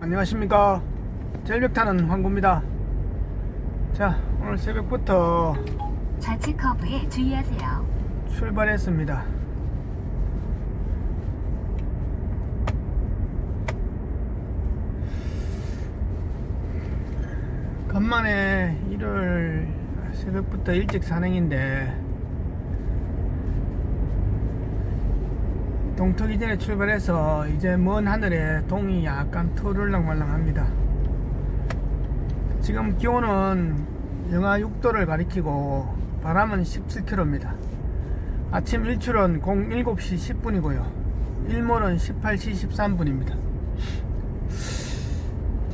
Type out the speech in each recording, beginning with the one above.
안녕하십니까? 절벽 타는 황구입니다. 자 오늘 새벽부터 좌측 커브에 주의하세요. 출발했습니다. 간만에 일요일 새벽부터 일찍 산행인데 동트기 전에 출발해서 이제 먼 하늘에 동이 약간 토를랑말랑합니다. 지금 기온은 영하 6도를 가리키고 바람은 17km입니다. 아침 일출은 07시 10분이고요. 일몰은 18시 13분입니다.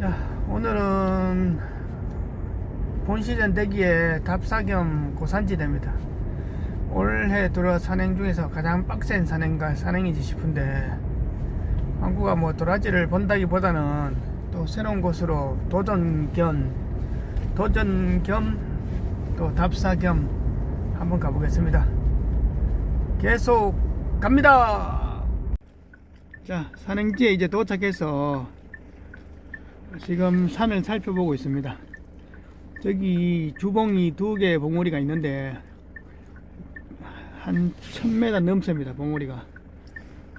자, 오늘은 본 시즌 대기에 답사 겸 고산지대입니다. 올해 들어 산행 중에서 가장 빡센 산행가 산행이지 싶은데 한국가 뭐 도라지를 본다기보다는 또 새로운 곳으로 도전 겸 도전 겸 또 답사 겸 한번 가보겠습니다. 계속 갑니다. 자 산행지에 이제 도착해서 지금 산을 살펴보고 있습니다. 저기 주봉이 두 개의 봉우리가 있는데 한 1000m 넘습니다 봉우리가.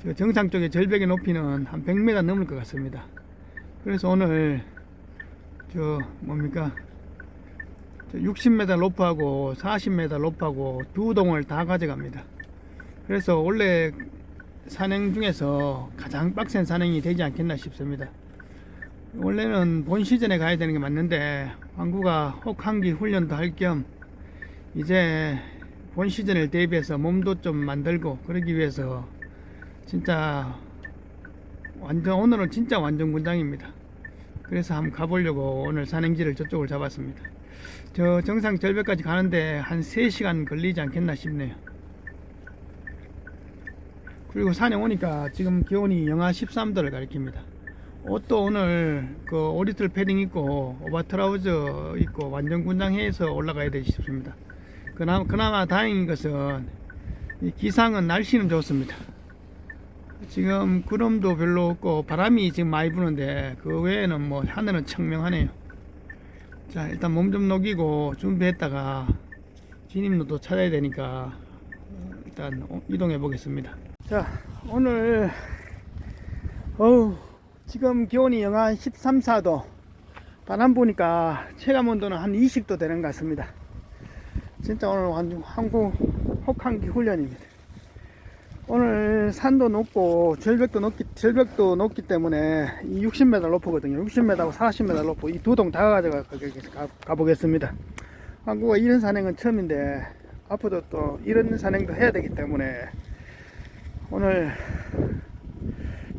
저 정상 쪽에 절벽의 높이는 한 100m 넘을 것 같습니다. 그래서 오늘 저 뭡니까? 저 60m 로프하고 40m 로프하고 두 동을 다 가져갑니다. 그래서 원래 산행 중에서 가장 빡센 산행이 되지 않겠나 싶습니다. 원래는 본 시즌에 가야 되는 게 맞는데 왕구가 혹한기 훈련도 할 겸 이제 본 시즌을 대비해서 몸도 좀 만들고 그러기 위해서 진짜 완전 오늘은 진짜 완전 군장입니다. 그래서 한번 가보려고 오늘 산행지를 저쪽을 잡았습니다. 저 정상 절벽까지 가는데 한 3시간 걸리지 않겠나 싶네요. 그리고 산에 오니까 지금 기온이 영하 13도를 가리킵니다. 옷도 오늘 그 오리틀 패딩 입고 오버트라우저 입고 완전 군장해서 올라가야 되지 싶습니다. 그나마, 그나마 다행인 것은 이 기상은 날씨는 좋습니다. 지금 구름도 별로 없고 바람이 지금 많이 부는데 그 외에는 뭐 하늘은 청명하네요. 자 일단 몸 좀 녹이고 준비했다가 진입로도 찾아야 되니까 일단 이동해 보겠습니다. 자 오늘 어우 지금 기온이 영하 13, 4도 바람 부니까 체감 온도는 한 20도 되는 것 같습니다. 진짜 오늘 완전 한국 혹한기 훈련입니다. 오늘 산도 높고 절벽도 높기 절벽도 높기 때문에 이 60m 높거든요. 60m하고 40m 높고 이 두 동 다 가져가 가, 가보겠습니다. 한국가 이런 산행은 처음인데 앞으로도 또 이런 산행도 해야 되기 때문에 오늘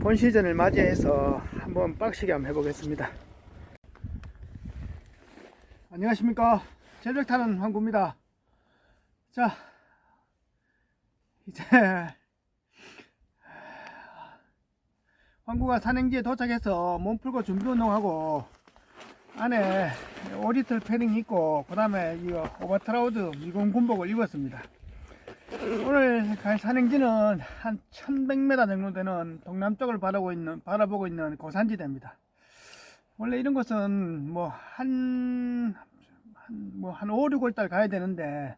본 시즌을 맞이해서 한번 빡시게 한번 해보겠습니다. 안녕하십니까. 절벽 타는 황구입니다. 자, 이제 황구가 산행지에 도착해서 몸 풀고 준비 운동하고 안에 오리틀 패딩 입고 그 다음에 이거 오버트라우드 미군 군복을 입었습니다. 오늘 갈 산행지는 한 1100m 정도 되는 동남쪽을 바라보고 있는, 바라보고 있는 고산지대입니다. 원래 이런 곳은 뭐 한, 한, 뭐 한 5, 6월 달 가야 되는데,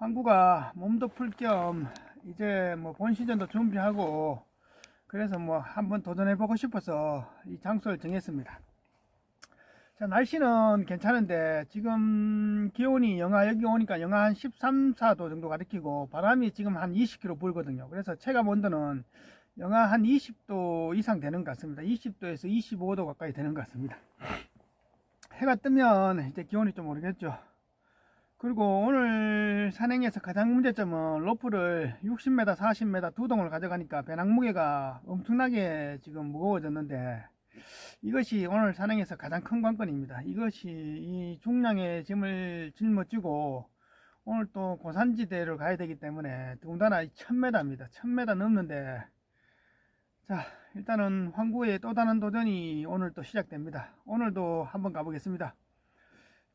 황구가 몸도 풀 겸 이제 뭐 본 시즌도 준비하고, 그래서 뭐 한번 도전해 보고 싶어서 이 장소를 정했습니다. 자, 날씨는 괜찮은데 지금 기온이 영하 여기 오니까 영하 한 13, 4도 정도 가리키고 바람이 지금 한 20km 불거든요. 그래서 체감 온도는 영하 한 20도 이상 되는 것 같습니다. 20도에서 25도 가까이 되는 것 같습니다. 해가 뜨면 이제 기온이 좀 오르겠죠. 그리고 오늘 산행에서 가장 문제점은 로프를 60m, 40m 두 동을 가져가니까 배낭 무게가 엄청나게 지금 무거워졌는데 이것이 오늘 산행에서 가장 큰 관건입니다. 이것이 이 중량의 짐을 짊어지고 오늘 또 고산지대를 가야 되기 때문에 더군다나 1000m입니다. 1000m 넘는데 자 일단은 황구의 또 다른 도전이 오늘 또 시작됩니다. 오늘도 한번 가보겠습니다.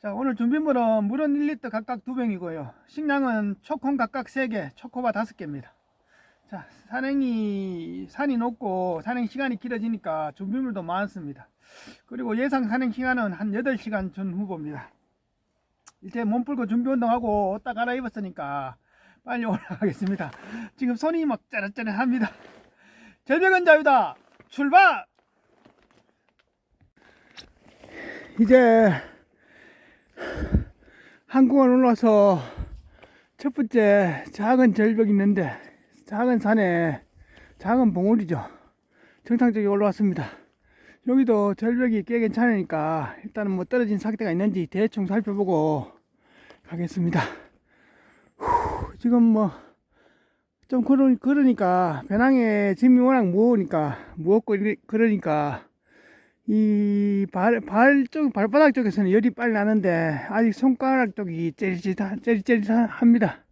자 오늘 준비물은 물은 1리터 각각 2병이고요. 식량은 초콘 각각 3개, 초코바 5개입니다. 자, 산행이, 산이 높고 산행 시간이 길어지니까 준비물도 많습니다. 그리고 예상 산행 시간은 한 8시간 전 후보입니다. 이제 몸 풀고 준비 운동하고 옷다 갈아입었으니까 빨리 올라가겠습니다. 지금 손이 막 짜릿짜릿합니다. 절벽은 자유다! 출발! 이제 한국원 올라와서 첫 번째 작은 절벽이 있는데 작은 산에 작은 봉우리죠. 정상적에 올라왔습니다. 여기도 절벽이 꽤 괜찮으니까 일단은 뭐 떨어진 상태가 있는지 대충 살펴보고 가겠습니다. 후, 지금 뭐좀 걸으니까 배낭에 짐이 워낙 무거우니까 무겁고 그러니까 이 발, 발 쪽, 발바닥 쪽에서는 열이 빨리 나는데 아직 손가락 쪽이 째릿째릿, 째릿째릿합니다.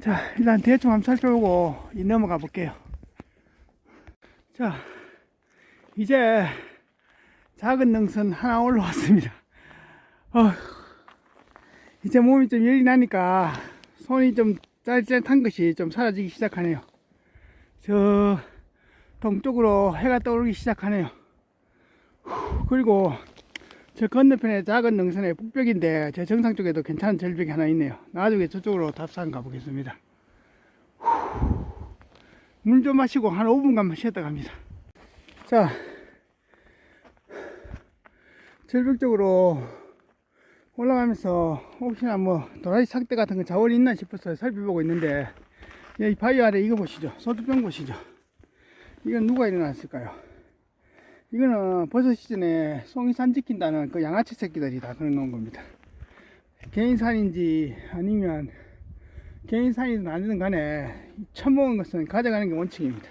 자, 일단 대충 살펴보고 이 넘어가 볼게요. 자, 이제 작은 능선 하나 올라왔습니다. 어, 이제 몸이 좀 열이 나니까 손이 좀 짜릿짜릿한 것이 좀 사라지기 시작하네요. 저 동쪽으로 해가 떠오르기 시작하네요. 후, 그리고 저 건너편에 작은 능선의 북벽인데 제 정상 쪽에도 괜찮은 절벽이 하나 있네요. 나중에 저쪽으로 답산 가보겠습니다. 물 좀 마시고 한 5분간만 쉬었다 갑니다. 자, 절벽 쪽으로 올라가면서 혹시나 뭐 도라지 상태 같은 거 자원이 있나 싶어서 살펴보고 있는데 여기 바위 아래 이거 보시죠. 소주병 보시죠. 이건 누가 일어났을까요? 이거는 버섯 시즌에 송이 산 지킨다는 그 양아치 새끼들이 다 그런 놓은 겁니다. 개인 산인지 아니면 개인 산이든 아니든 간에 처먹은 것은 가져가는 게 원칙입니다.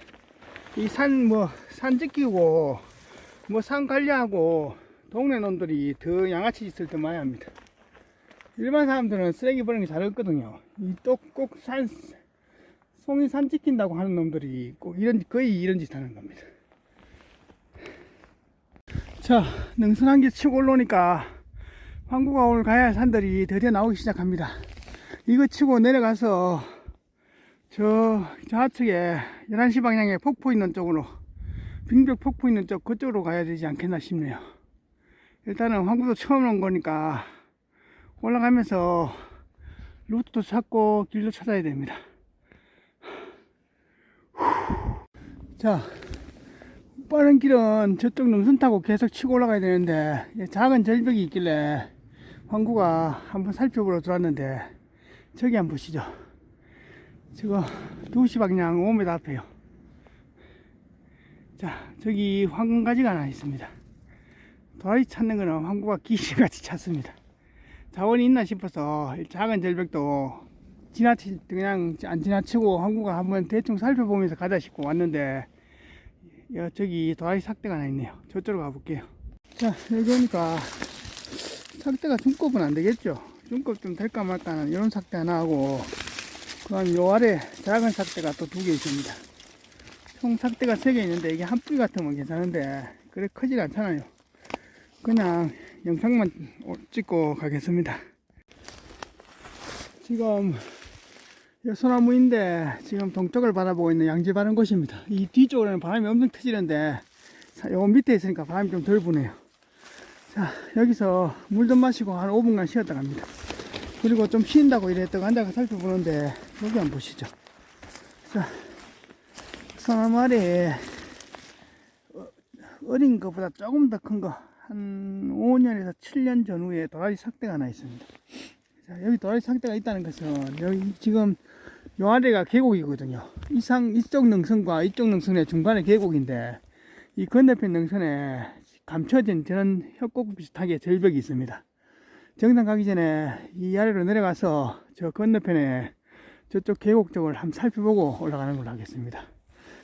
이 산 뭐 산 지키고 뭐 산 관리하고 동네 놈들이 더 양아치 짓을 더 많이 합니다. 일반 사람들은 쓰레기 버리는 게 잘 없거든요. 이 또 꼭 산, 송이 산 지킨다고 하는 놈들이 꼭 이런, 거의 이런 짓 하는 겁니다. 자, 능선 한개 치고 올라오니까 황구가 오늘 가야 할 산들이 드디어 나오기 시작합니다. 이거 치고 내려가서 저 좌측에 11시 방향에 폭포 있는 쪽으로 빙벽 폭포 있는 쪽 그쪽으로 가야 되지 않겠나 싶네요. 일단은 황구도 처음 온 거니까 올라가면서 루트도 찾고 길도 찾아야 됩니다. 자, 빠른 길은 저쪽 능선 타고 계속 치고 올라가야 되는데 작은 절벽이 있길래 황구가 한번 살펴보러 들어왔는데 저기 한번 보시죠. 저거 2시 방향 5m 앞에요. 자, 저기 황금가지가 하나 있습니다. 도라지 찾는 거는 황구가 귀신같이 찾습니다. 자원이 있나 싶어서 이 작은 절벽도 지나치 그냥 안 지나치고 항구가 한번 대충 살펴보면서 가자 싶고 왔는데 야, 저기 도라지 삭대가 하나 있네요. 저쪽으로 가볼게요. 자 여기 오니까 삭대가 중급은 안 되겠죠. 중급 좀 될까 말까는 이런 삭대 하나 하고 그다음 요 아래 작은 삭대가 또 두 개 있습니다. 총 삭대가 세 개 있는데 이게 한 뿌리 같으면 괜찮은데 그래 크질 않잖아요. 그냥 영상만 찍고 가겠습니다. 지금 이 소나무인데 지금 동쪽을 바라보고 있는 양지 바른 곳입니다. 이 뒤쪽으로는 바람이 엄청 터지는데 사- 요 밑에 있으니까 바람이 좀 덜 부네요. 자 여기서 물 좀 마시고 한 5분간 쉬었다 갑니다. 그리고 좀 쉰다고 이랬다가 앉아서 살펴보는데 여기 한번 보시죠. 자 소나무 아래에 어- 어린 것보다 조금 더 큰 거, 한 5년에서 7년 전후에 도라지 삭대가 하나 있습니다. 자, 여기 도라지 삭대가 있다는 것은 여기 지금 요 아래가 계곡이거든요. 이상 이쪽 능선과 이쪽 능선의 중간에 계곡인데 이 건너편 능선에 감춰진 저런 협곡 비슷하게 절벽이 있습니다. 정상 가기 전에 이 아래로 내려가서 저 건너편에 저쪽 계곡 쪽을 한번 살펴보고 올라가는 걸로 하겠습니다.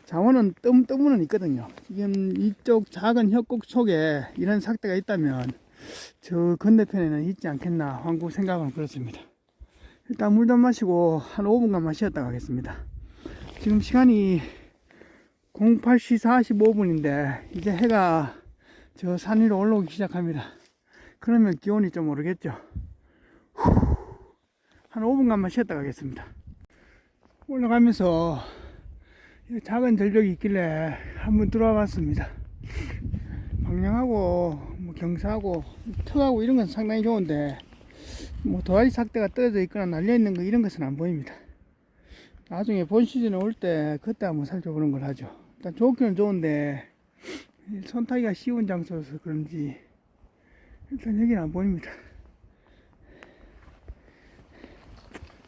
자원은 뜸, 뜸은 있거든요. 지금 이쪽 작은 협곡 속에 이런 삭대가 있다면 저 건너편에는 있지 않겠나 황구 생각은 그렇습니다. 일단 물좀 마시고 한 5분간만 쉬었다 가겠습니다. 지금 시간이 08시 45분인데 이제 해가 저 산 위로 올라오기 시작합니다. 그러면 기온이 좀 오르겠죠. 후, 한 5분간만 쉬었다 가겠습니다. 올라가면서 이 작은 절벽이 있길래 한번 들어와 봤습니다. 방향하고 뭐 경사하고 턱하고 이런 건 상당히 좋은데 뭐 도라지 삭대가 떨어져 있거나 날려 있는 거 이런 것은 안 보입니다. 나중에 본 시즌에 올 때 그때 한번 살펴보는 걸 하죠. 일단 좋기는 좋은데 손 타기가 쉬운 장소라서 그런지 일단 여기는 안 보입니다.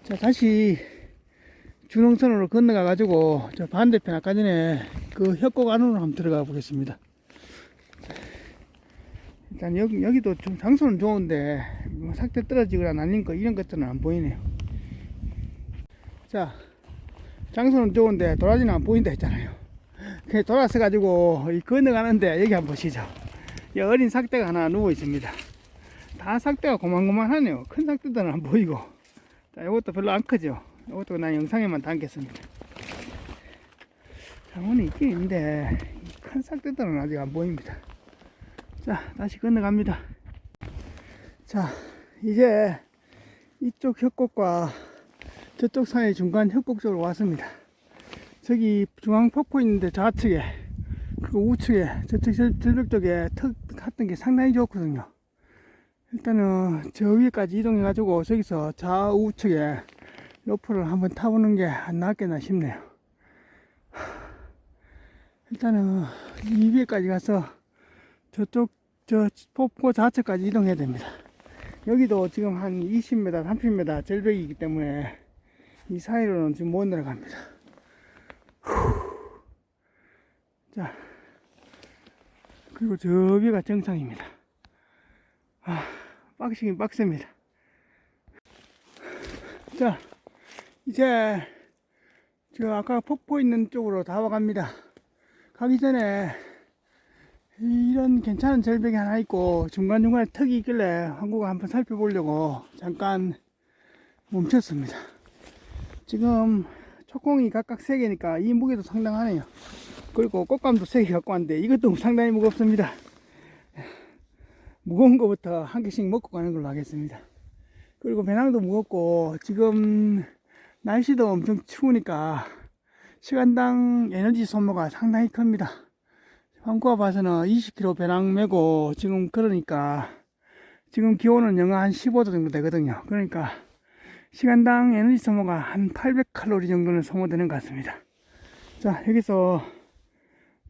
자 다시 준홍선으로 건너가 가지고 저 반대편 아까 전에 그 협곡 안으로 한번 들어가 보겠습니다. 일단 여기, 여기도 좀 장소는 좋은데 뭐 삭대 떨어지거나 날린 거 이런 것들은 안 보이네요. 자 장소는 좋은데 도라지는 안 보인다 했잖아요. 그냥 돌아서 가지고 이 건너가는데 여기 한번 보시죠. 이 어린 삭대가 하나 누워 있습니다. 다 삭대가 고만고만하네요. 큰 삭대들은 안 보이고. 자, 이것도 별로 안 크죠. 이것도 난 영상에만 담겠습니다. 장원이 있긴 있는데 이큰 삭대들은 아직 안 보입니다. 자, 다시 건너갑니다. 자, 이제 이쪽 협곡과 저쪽 산의 중간 협곡 쪽으로 왔습니다. 저기 중앙 폭포 있는데 좌측에 그리고 우측에 저쪽 절- 절벽 쪽에 턱 갔던 게 상당히 좋거든요. 일단은 저 위에까지 이동해 가지고 저기서 좌우측에 로프를 한번 타보는 게 안 낫겠나 싶네요. 일단은 이 위에까지 가서 저쪽 저 폭포 좌측까지 이동해야 됩니다. 여기도 지금 한 20m, 30m 절벽이기 때문에 이 사이로는 지금 못 내려갑니다. 후. 자, 그리고 저 위가 정상입니다. 아, 빡시긴 빡셉니다. 자, 이제 저 아까 폭포 있는 쪽으로 다 와갑니다. 가기 전에 이런 괜찮은 절벽이 하나 있고 중간중간에 턱이 있길래 한국을 한번 살펴보려고 잠깐 멈췄습니다. 지금 초콩이 각각 3개니까 이 무게도 상당하네요. 그리고 꽃감도 3개 갖고 왔는데 이것도 상당히 무겁습니다. 무거운 거부터 한 개씩 먹고 가는 걸로 하겠습니다. 그리고 배낭도 무겁고 지금 날씨도 엄청 추우니까 시간당 에너지 소모가 상당히 큽니다. 봐서는 20kg 배낭 메고 지금 그러니까 지금 기온은 영하 한 15도 정도 되거든요. 그러니까 시간당 에너지 소모가 한 800칼로리 정도는 소모되는 것 같습니다. 자, 여기서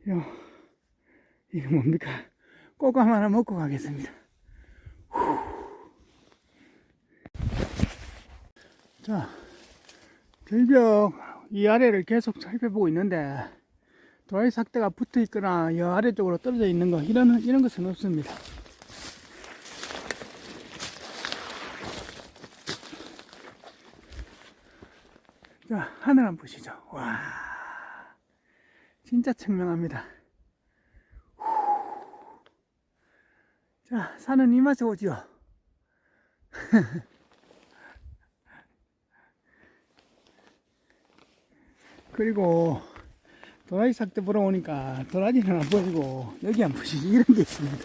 요, 이거 뭡니까? 꼬감 하나 먹고 가겠습니다. 후. 자, 절벽 이 아래를 계속 살펴보고 있는데 도라이 삭대가 붙어 있거나 이 아래쪽으로 떨어져 있는 거 이런 이런 것은 없습니다. 자 하늘 한번 보시죠. 와 진짜 청명합니다. 후. 자 산은 이 맛에 오지요. 그리고 도라지 삭대 보러 오니까 도라지는 안 보이고 여기 안 보시지 이런 게 있습니다.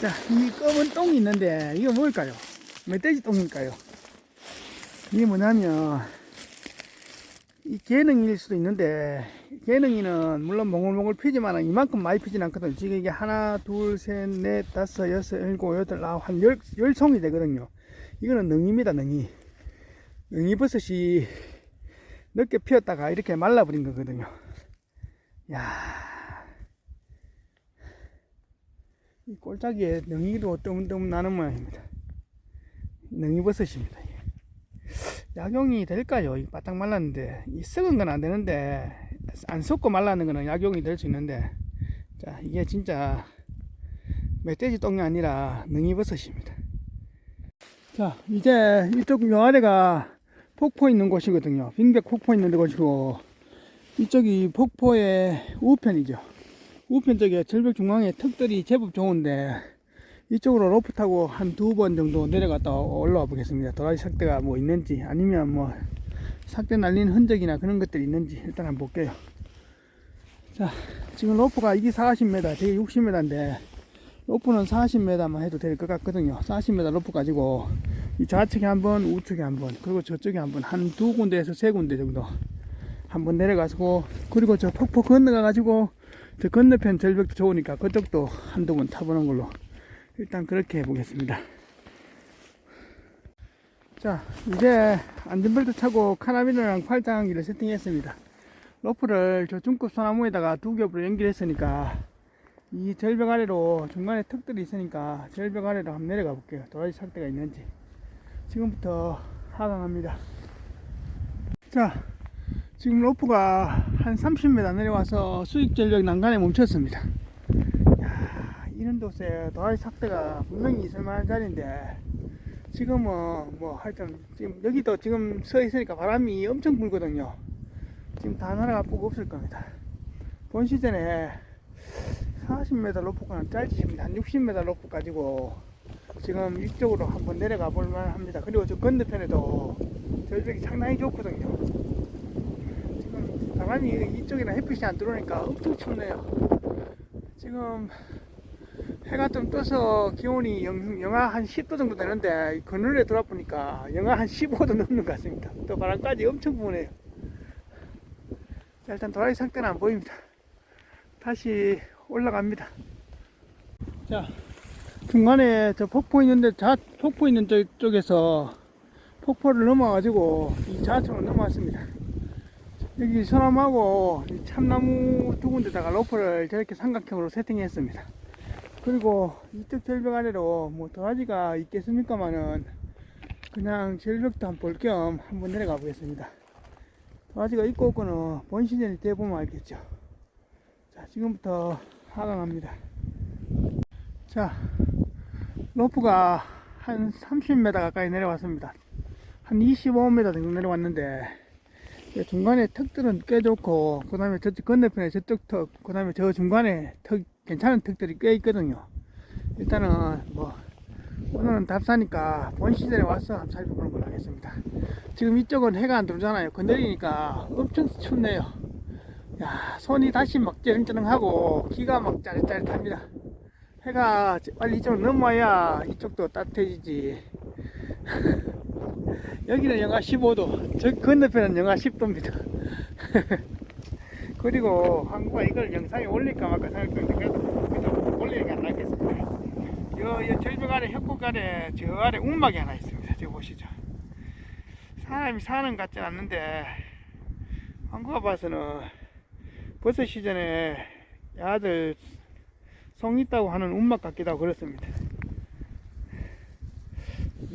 자, 이 검은 똥이 있는데 이거 뭘까요? 멧돼지 똥일까요? 이게 뭐냐면 이 개능일 수도 있는데 개능이는 물론 몽글몽글 피지만 이만큼 많이 피진 않거든요. 지금 이게 하나, 둘, 셋, 넷, 다섯, 여섯, 일곱, 여덟, 아홉, 한 열, 열 송이 되거든요. 이거는 능입니다, 능이. 능이버섯이 늦게 피었다가 이렇게 말라버린 거거든요. 야, 이 꼴짜기에 능이도 뜨문뜨문 나는 모양입니다. 능이버섯입니다. 약용이 될까요? 이 바닥 말랐는데 이 썩은 건 안 되는데 안 썩고 말랐는 거는 약용이 될 수 있는데 자 이게 진짜 멧돼지 똥이 아니라 능이버섯입니다. 자 이제 이쪽 요 아래가 폭포 있는 곳이거든요. 빙백 폭포 있는 곳이고 이쪽이 폭포의 우편이죠. 우편 쪽에 절벽 중앙에 턱들이 제법 좋은데 이쪽으로 로프 타고 한 두 번 정도 내려갔다 올라와 보겠습니다. 도라지 삭대가 뭐 있는지 아니면 뭐 삭대 날린 흔적이나 그런 것들이 있는지 일단 한번 볼게요. 자, 지금 로프가 이게 40m, 저게 60m인데 로프는 40m만 해도 될 것 같거든요. 40m 로프 가지고 이 좌측에 한 번, 우측에 한 번, 그리고 저쪽에 한 번, 한 두 군데에서 세 군데 정도 한번 내려가고, 그리고 저 폭포 건너가 가지고, 저 건너편 절벽도 좋으니까 그쪽도 한두 번 타보는 걸로 일단 그렇게 해보겠습니다. 자, 이제 안전벨트 차고 카라비너랑 팔짱기를 세팅했습니다. 로프를 저 중급 소나무에다가 두 겹으로 연결했으니까 이 절벽 아래로 중간에 턱들이 있으니까 절벽 아래로 한번 내려가 볼게요. 도라지 상태가 있는지. 지금부터 하강합니다. 자, 지금 로프가 한 30m 내려와서 수익 절벽 난간에 멈췄습니다. 야, 이런 곳에 도라지 삭대가 분명히 있을 만한 자리인데 지금은 뭐 하여튼 지금 여기도 지금 서 있으니까 바람이 엄청 불거든요. 지금 다 날아가 보고 없을 겁니다. 본 시즌에 40m 로프가는 짧으십니다. 한 60m 로프 가지고 지금 이쪽으로 한번 내려가 볼 만합니다. 그리고 저 건너편에도 절벽이 상당히 좋거든요. 바람이 이쪽이나 햇빛이 안 들어오니까 엄청 춥네요. 지금 해가 좀 떠서 기온이 영, 영하 한 10도 정도 되는데 그늘에 돌아보니까 영하 한 15도 넘는 것 같습니다. 또 바람까지 엄청 부네요. 자, 일단 도라지 상태는 안 보입니다. 다시 올라갑니다. 자, 중간에 저 폭포 있는데 좌 폭포 있는 쪽, 쪽에서 폭포를 넘어가지고 이 좌측으로 넘어왔습니다. 여기 소나무하고 이 참나무 두 군데다가 로프를 저렇게 삼각형으로 세팅했습니다. 그리고 이쪽 절벽 아래로 뭐 도라지가 있겠습니까마는 그냥 절벽도 한번 볼 겸 한번 내려가 보겠습니다. 도라지가 있고 없고는 본 시즌이 돼 보면 알겠죠. 자, 지금부터 하강합니다. 자, 로프가 한 30m 가까이 내려왔습니다. 한 25m 정도 내려왔는데 이 중간에 턱들은 꽤 좋고 그 다음에 저쪽 건너편에 저쪽 턱, 그 다음에 저 중간에 턱 괜찮은 턱들이 꽤 있거든요. 일단은 뭐 오늘은 답사니까 본 시즌에 와서 한번 살펴보는 걸로 하겠습니다. 지금 이쪽은 해가 안 들어오잖아요. 건드리니까 엄청 춥네요. 야, 손이 다시 막 쩌렁쩌렁하고 귀가 막 짜릿짜릿합니다. 해가 빨리 이쪽으로 넘어야 이쪽도 따뜻해지지. 여기는 영하 15도, 저 건너편은 영하 10도입니다. 그리고 한국가 이걸 영상에 올릴까 말까 생각했는데 그래도 안 낫겠습니다. 요, 요 절벽 아래 협곡 아래 저 아래 움막이 하나 있습니다. 저거 보시죠. 사람이 사는 것 같진 않는데 한국가 봐서는 버섯 시즌에 야들 성 있다고 하는 움막 같기도 하고 그렇습니다.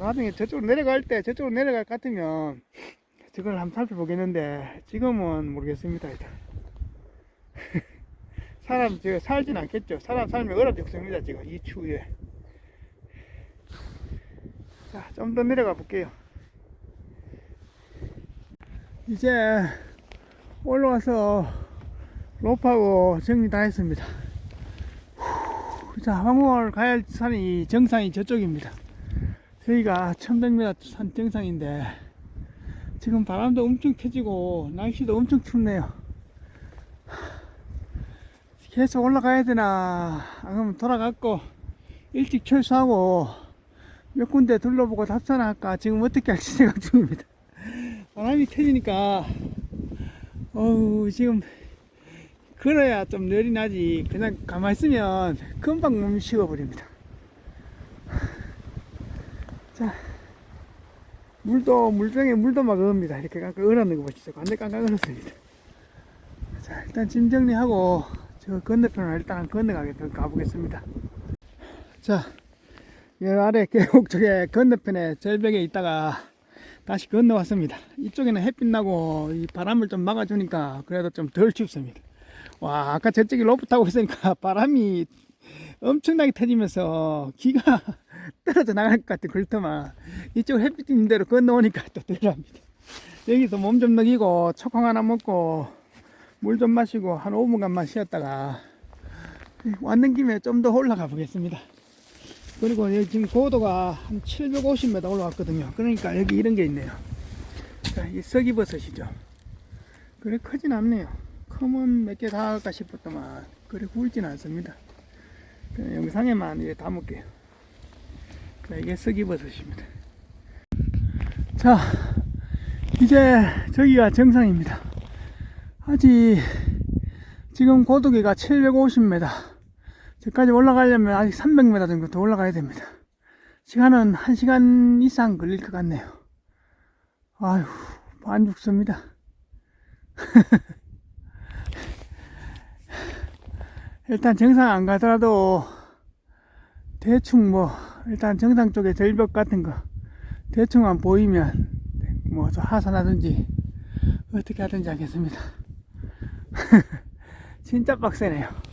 나중에 저쪽으로 내려갈 때 저쪽으로 내려갈 것 같으면 저걸 한번 살펴보겠는데 지금은 모르겠습니다. 일단. 사람 저 살진 않겠죠. 사람 살면 얼어 죽습니다. 지금 이 추위에. 자, 좀 더 내려가 볼게요. 이제 올라와서 로프하고 정리 다 했습니다. 후, 자, 황궁을 가야 할 산이 정상이 저쪽입니다. 저희가 1100m 산 정상인데 지금 바람도 엄청 펴지고 날씨도 엄청 춥네요. 계속 올라가야 되나 안 그러면 돌아갔고 일찍 철수하고 몇 군데 둘러보고 답산할까 지금 어떻게 할지 생각 중입니다. 바람이 펴지니까 어우 지금 걸어야 좀 열이 나지 그냥 가만히 있으면 금방 몸이 식어버립니다 자 물도 물병에 물도 막 얼습니다 이렇게 깡깡 얼었는 거 보시죠 완전 깡깡 얼었습니다 자 일단 짐 정리하고 저 건너편을 일단 건너가게 가보겠습니다 자이 아래 계곡 쪽에 건너편에 절벽에 있다가 다시 건너왔습니다. 이쪽에는 햇빛 나고 이 바람을 좀 막아주니까 그래도 좀 덜 춥습니다. 와, 아까 저쪽에 로프 타고 있으니까 바람이 엄청나게 터지면서 기가 떨어져 나갈 것 같아, 그렇더만. 이쪽 햇빛 있는 대로 건너오니까 또 덜합니다. 여기서 몸 좀 녹이고 초콩 하나 먹고 물 좀 마시고 한 5분간만 쉬었다가 왔는 김에 좀 더 올라가 보겠습니다. 그리고 여기 지금 고도가 한 750m 올라왔거든요. 그러니까 여기 이런 게 있네요. 자, 이 서기버섯이죠. 그래 크진 않네요. 크면 몇개 닿을까 싶었더만 그래 굵진 않습니다. 영상에만 이렇게 담을게요. 자, 이게 서기버섯입니다. 자, 이제 저기가 정상입니다. 아직 지금 고도기가 750m. 저까지 올라가려면 아직 300m 정도 더 올라가야 됩니다. 시간은 1시간 이상 걸릴 것 같네요. 아휴, 안 죽습니다. 일단 정상 안 가더라도 대충 뭐 일단 정상 쪽에 절벽 같은 거 대충만 보이면 뭐저 하산하든지 어떻게 하든지 하겠습니다. 진짜 빡세네요.